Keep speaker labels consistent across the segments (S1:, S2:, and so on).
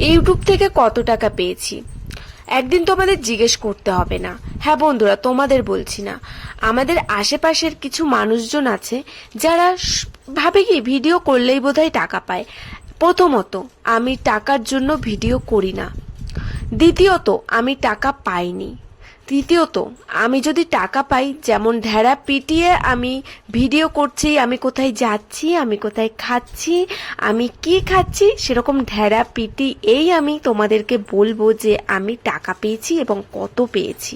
S1: YouTube থেকে কত টাকা পেয়েছি? একদিন তোমাদের জিজ্ঞেস করতে হবে না। হ্যাঁ বন্ধুরা, তোমাদের বলছি না। আমাদের আশেপাশের কিছু মানুষজন আছে যারা ভাবে কি ভিডিও করলেই বোধহয় টাকা পায়। প্রথমত, আমি টাকার জন্য ভিডিও করি না। দ্বিতীয়ত, আমি টাকা পাইনি। তৃতীয়ত, আমি যদি টাকা পাই, যেমন ঢেড়া পিটিয়ে আমি ভিডিও করছি, আমি কোথায় যাচ্ছি, আমি কোথায় খাচ্ছি, আমি কি খাচ্ছি, সেরকম ঢেড়া পিটি এই আমি তোমাদেরকে বলব যে আমি টাকা পেয়েছি এবং কত পেয়েছি।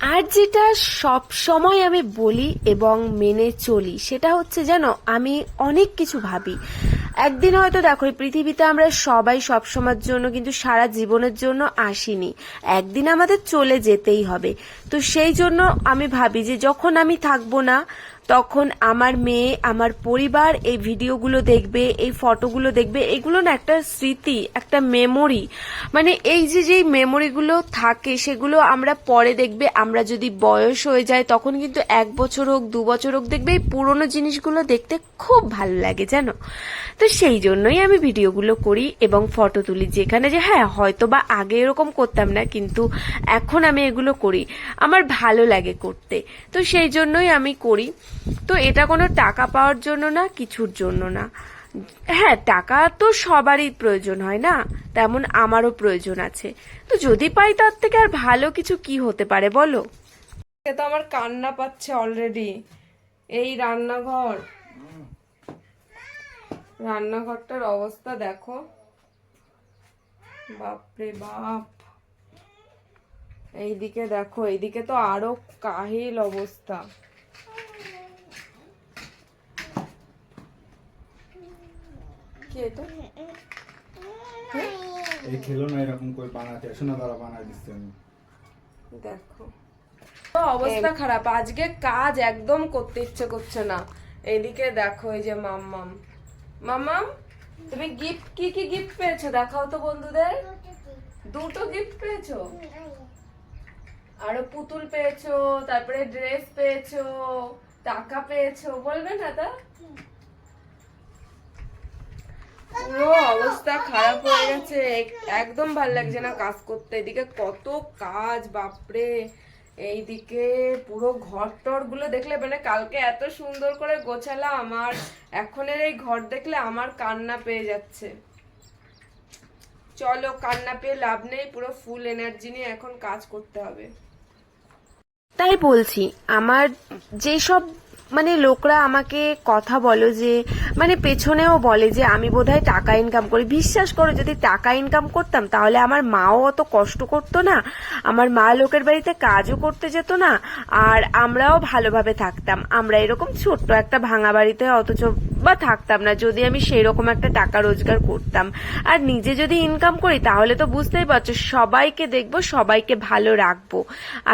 S1: আর যেটা সব সময় আমি বলি এবং মেনে চলি, সেটা হচ্ছে যেন আমি অনেক কিছু ভাবি। একদিন হয়তো দেখো, এই পৃথিবীতে আমরা সবাই সব সময়ের জন্য কিন্তু সারা জীবনের জন্য আসিনি। একদিন আমাদের চলে যেতেই হবে। তো সেই জন্য আমি ভাবি যে যখন আমি থাকব না তখন আমার মেয়ে, আমার পরিবার এই ভিডিওগুলো দেখবে, এই ফটোগুলো দেখবে। এগুলো না একটা স্মৃতি, একটা মেমোরি। মানে এই যে, যেই মেমোরিগুলো থাকে, সেগুলো আমরা পরে দেখবে। আমরা যদি বয়স হয়ে যায়, তখন কিন্তু এক বছর হোক, দু বছর হোক, দেখবে এই পুরোনো জিনিসগুলো দেখতে খুব ভালো লাগে, জানো? তো সেই জন্যই আমি ভিডিওগুলো করি এবং ফটো তুলি যেখানে যে হ্যাঁ হয়তো বা আগে এরকম করতাম না, কিন্তু এখন আমি এগুলো করি। আমার ভালো লাগে করতে। তো সেই জন্যই আমি করি। তো এটা কোনো টাকা পাওয়ার জন্য না, কিছুর জন্য না। হ্যাঁ টাকা তো সবারই প্রয়োজন হয় না, তেমন আমারও প্রয়োজন আছে। তো যদি পাই তার থেকে আর ভালো কিছু কি হতে পারে বলো?
S2: তো আমার কান্না পাচ্ছে অলরেডি এই রান্নাঘর। রান্নাঘরটার অবস্থা দেখো। বাপরে বাপ। এইদিকে দেখো, এইদিকে তো আরও কাহিল অবস্থা। কি এটা?
S3: এই খেলো না এরকম করে বানাতে। শোনা দ্বারা বানাই দিচ্ছি আমি।
S2: দেখো। তো অবস্থা খারাপ। আজকে কাজ একদম করতে ইচ্ছে করছে না। এইদিকে দেখো এই যে মাম্মাম। মাম্মাম তুমি গিফট কি কি গিফট পেয়েছ? দেখাও তো বন্ধুদের। দুটো গিফট পেয়েছ? আরও পুতুল পেয়েছ তারপরে ড্রেস পেয়েছ টাকা পেয়েছ বলবে না তা? পুরো অবস্থা খারাপ হয়ে গেছে। একদম ভালো লাগছে না কাজ করতে। এদিকে কত কাজ, বাপরে। এইদিকে পুরো ঘর টরগুলো দেখলে মানে কালকে এত সুন্দর করে গোছালাম আর এখনের এই ঘর দেখলে আমার কান্না পেয়ে যাচ্ছে। চলো, কান্না পেয়ে লাভ নেই, পুরো ফুল এনার্জি নিয়ে এখন কাজ করতে হবে।
S1: তাই বলছি, আমার যেসব মানে লোকরা আমাকে কথা বলো যে মানে পেছনেও বলে যে, আমি বোধহয় টাকা ইনকাম করি, বিশ্বাস করো যদি টাকা ইনকাম করতাম, তাহলে আমার মাও অত কষ্ট করতো না, আমার মা লোকের বাড়িতে কাজও করতে যেত না, আর আমরাও ভালোভাবে থাকতাম। আমরা এরকম ছোট্ট একটা ভাঙা বাড়িতে অথচ বা থাকতাম না, যদি আমি সেই রকম একটা টাকা রোজগার করতাম। আর নিজে যদি ইনকাম করি, তাহলে তো বুঝতেই পারছ, সবাইকে দেখব, সবাইকে ভালো রাখব।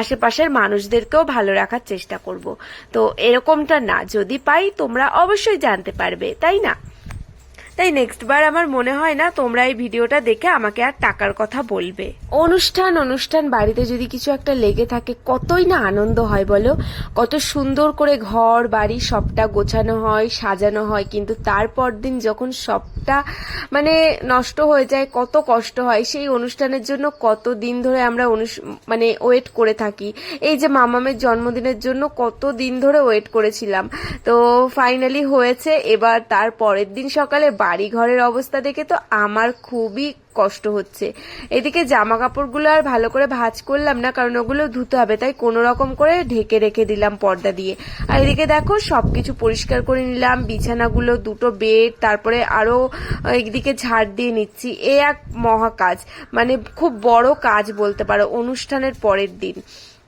S1: আশেপাশের মানুষদেরকেও ভালো রাখার চেষ্টা করব। তো এরকমটা না, যদি পাই তোমরা অবশ্যই জানতে পারবে, তাই না? তাই নেক্সট বার আমার মনে হয় না তোমরা এই ভিডিওটা দেখে আমাকে আর টাকার কথা বলবে। অনুষ্ঠান অনুষ্ঠান বাড়িতে যদি কিছু একটা লেগে থাকে, কতই না আনন্দ হয় বলো? কত সুন্দর করে ঘর, বাড়ি সবটা গোছানো হয়, সাজানো হয়, কিন্তু তারপর দিন যখন সবটা মানে নষ্ট হয়ে যায়, কত কষ্ট হয়, সেই অনুষ্ঠানের জন্য কত দিন ধরে আমরা মানে ওয়েট করে থাকি। এই যে মামামের জন্মদিনের জন্য কত দিন ধরে ওয়েট করেছিলাম। তো ফাইনালি হয়েছে, এবার তার পরের দিন সকালে বাড়ি ঘরের অবস্থা দেখে তো আমার খুবই কষ্ট হচ্ছে। এদিকে জামা কাপড়গুলো আর ভালো করে ভাজ করলাম না, কারণ ওগুলো ধুতে হবে, তাই কোনো রকম করে ঢেকে রেখে দিলাম পর্দা দিয়ে। আর এদিকে দেখো, সবকিছু পরিষ্কার করে নিলাম, বিছানাগুলো, দুটো বেড, তারপরে আরও একদিকে ঝাড় দিয়ে নিচ্ছি। এ এক মহা কাজ মানে খুব বড় কাজ বলতে পারো অনুষ্ঠানের পরের দিন।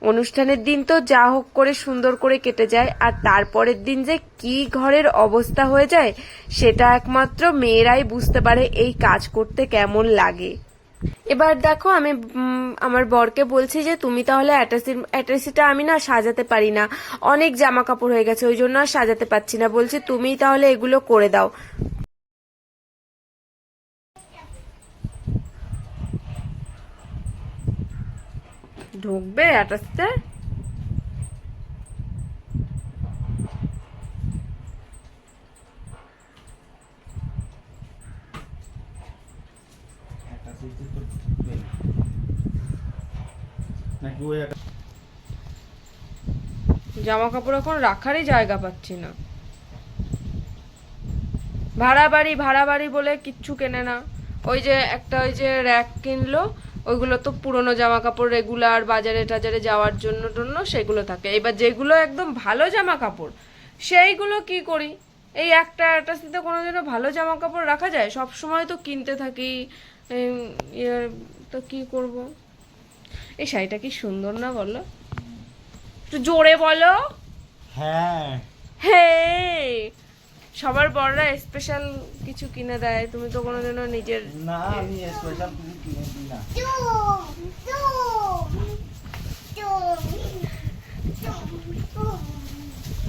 S1: অনুষ্ঠানের দিন তো যা হোক করে সুন্দর করে কেটে যায়, আর তারপরের দিন যে কি ঘরের অবস্থা হয়ে যায়, সেটা একমাত্র মেয়েরাই বুঝতে পারে এই কাজ করতে কেমন লাগে। এবার দেখো আমি আমার বরকে বলছি যে, তুমি তাহলে অ্যাটাসি- অ্যাটাসিটা আমি না সাজাতে পারি না। অনেক জামা কাপড় হয়ে গেছে, ওই জন্য আর সাজাতে পারছি না। বলছি, তুমি তাহলে এগুলো করে দাও।
S2: ঢুকবে
S3: একটা
S2: জামা কাপড় এখন রাখারই জায়গা পাচ্ছি না। ভাড়া বাড়ি ভাড়া বাড়ি বলে কিচ্ছু কেনে না। ওই যে একটা ওই যে র্যাক কিনলো ওইগুলো তো পুরনো জামা কাপড় রেগুলার বাজারে টাজারে যাওয়ার জন্য টন্য সেগুলো থাকে। এবার যেগুলো একদম ভালো জামা কাপড় সেইগুলো কি করি? এই একটা অ্যাটাচিতে কোনো যেন ভালো জামা কাপড় রাখা যায়? সব সময় তো কিনতে থাকি ইয়ে, তো কি করব? এই শাড়িটা কি সুন্দর না বলো? একটু জোরে বলো।
S3: হ্যাঁ।
S2: হে সবার বড়রা স্পেশাল কিছু কিনে দেয়। তুমি তো কোনোদিনও নিজের
S3: না আমি স্পেশাল কিছু কিনে দিই না।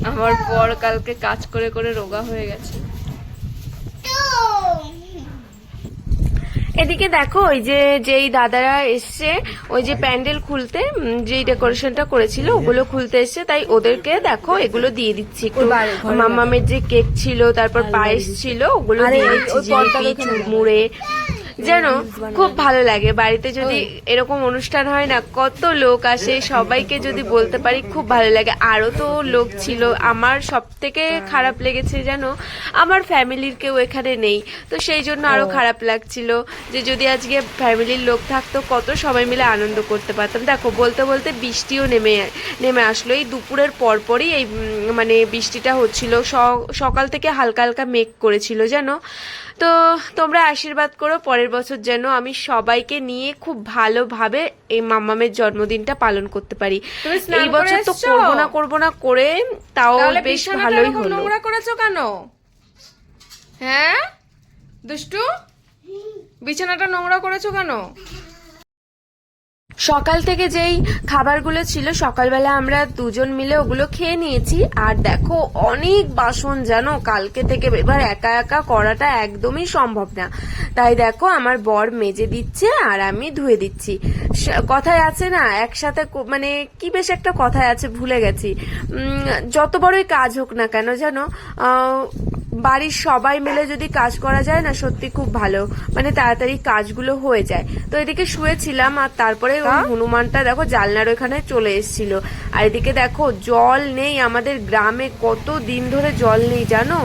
S2: আমার বর কালকে কাজ করে করে রোগা হয়ে গেছে।
S1: এদিকে দেখো ওই যে যেই দাদারা এসছে ওই যে প্যান্ডেল খুলতে যেই ডেকোরেশনটা করেছিল ওগুলো খুলতে এসছে তাই ওদেরকে দেখো এগুলো দিয়ে দিচ্ছি একটু। মামামের যে কেক ছিল তারপর পায়েস ছিল ওগুলো দিয়ে দিচ্ছি চুরমুড়ে যেন খুব ভালো লাগে। বাড়িতে যদি এরকম অনুষ্ঠান হয় না কত লোক আসে সবাইকে যদি বলতে পারি খুব ভালো লাগে। আরও তো লোক ছিল। আমার সব থেকে খারাপ লেগেছে যেন আমার ফ্যামিলির কেউ এখানে নেই। তো সেই জন্য আরও খারাপ লাগছিল যে যদি আজকে ফ্যামিলির লোক থাকতো কত সবাই মিলে আনন্দ করতে পারতাম। দেখো বলতে বলতে বৃষ্টিও নেমে নেমে আসলো। এই দুপুরের পরপরই এই মানে বৃষ্টিটা হচ্ছিল। সকাল থেকে হালকা হালকা মেঘ করেছিল জানো তো তোমরা আশীর্বাদ করো পরের বছর যেন আমি সবাইকে নিয়ে খুব ভালোভাবে এই মাম্মামের জন্মদিনটা পালন করতে পারি। এই বছর তো? করব না করব না করে তাও বেশ ভালোই হলো।
S2: নোংরা করেছ কেন? হ্যাঁ? দুষ্টু? বিছানাটা নোংরা করেছ কেন?
S1: সকাল থেকে যেই খাবারগুলো ছিল, সকালবেলা আমরা দুজন মিলে ওগুলো খেয়ে নিয়েছি। আর দেখো, অনেক বাসন জানো, কালকে থেকে এবার একা একা করাটা একদমই সম্ভব না। তাই দেখো, আমার বর মেজে দিচ্ছে আর আমি ধুয়ে দিচ্ছি। কথায় আছে না, একসাথে মানে কি বেশ একটা কথায় আছে, ভুলে গেছি। যত বড়ই কাজ হোক না কেন জানো বাড়ির সবাই মিলে যদি কাজ করা যায় না সত্যি খুব ভালো। মানে তাড়াতাড়ি কাজগুলো হয়ে যায়। তো এদিকে শুয়েছিলাম আর তারপরে হনুমানটা দেখো জালনার ওখানে চলে এসেছিল। আর এদিকে দেখো জল নেই আমাদের গ্রামে কত দিন ধরে জল নেই জানো?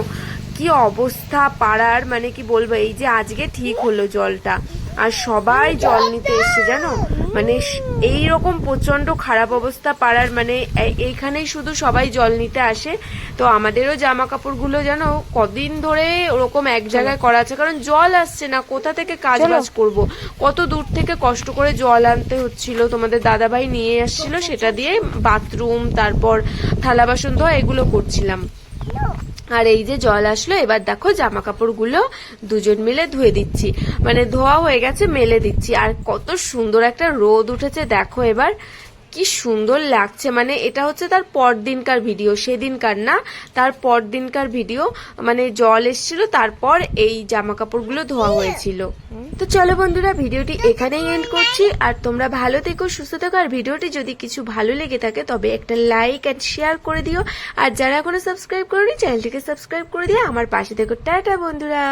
S1: কি অবস্থা পাড়ার মানে কি বলব এই যে আজকে ঠিক হলো জলটা। আর সবাই জল নিতে এসছে জানো? মানে এই রকম প্রচণ্ড খারাপ অবস্থা পাড়ার মানে এইখানেই শুধু সবাই জল নিতে আসে। তো আমাদেরও জামা কাপড়গুলো যেন কদিন ধরে ওরকম এক জায়গায় করা আছে। কারণ জল আসছে না কোথা থেকে কাজ বাজ করব? কত দূর থেকে কষ্ট করে জল আনতে হচ্ছিল তোমাদের দাদাভাই নিয়ে আসছিল সেটা দিয়ে বাথরুম তারপর থালা বাসন ধোয়া এগুলো করছিলাম। আর এই যে জল আসলো, এবার দেখো জামা কাপড়গুলো দুজন মিলে ধুয়ে দিচ্ছি। মানে ধোয়া হয়ে গেছে, মেলে দিচ্ছি। আর কত সুন্দর একটা রোদ উঠেছে, দেখো এবার। কি সুন্দর লাগছে। মানে এটা হচ্ছে তার পরদিনকার ভিডিও, সেদিনকার না, তার পরদিনকার ভিডিও। মানে জল এসেছিল, তারপর এই জামা কাপড়গুলো ধোয়া হয়েছিল। তো চলো বন্ধুরা, ভিডিওটি এখানেই এন্ড করছি। আর তোমরা ভালো থেকো, সুস্থ থেকো। আর ভিডিওটি যদি কিছু ভালো লেগে থাকে, তবে একটা লাইক অ্যান্ড শেয়ার করে দিও। আর যারা এখনও সাবস্ক্রাইব করেনি চ্যানেলটিকে সাবস্ক্রাইব করে দিও। আমার পাশে থেকো। টাটা বন্ধুরা।